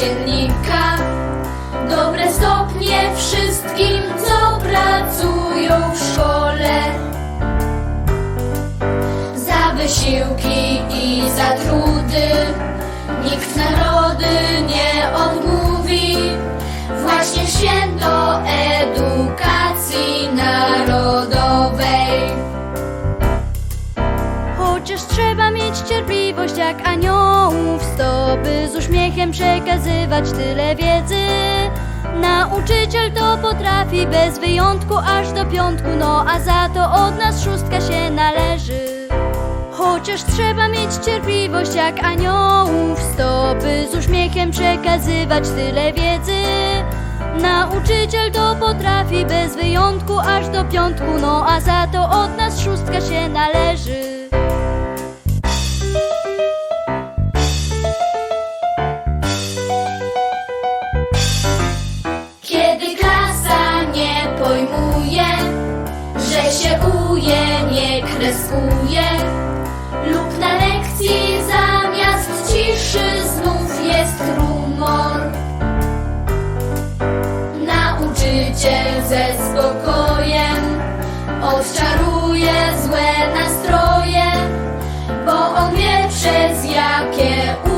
dziennika. Dobre stopnie wszystkim, co pracują w szkole. Za wysiłki i za trudy Nikt narody nie odmówi. Właśnie w święto edukacji narodowej. Chociaż trzeba mieć cierpliwość przekazywać tyle wiedzy. Nauczyciel to potrafi bez wyjątku aż do piątku No a za to od nas szóstka się należy. Chociaż trzeba mieć cierpliwość jak aniołów Stopy z uśmiechem przekazywać tyle wiedzy. Nauczyciel to potrafi bez wyjątku aż do piątku No a za to od nas szóstka Kiedy klasa nie pojmuje, że się uje, nie kreskuje lub na lekcji zamiast ciszy znów jest rumor. Nauczyciel ze spokojem odczaruje złe nastroje, bo on wie przez jakie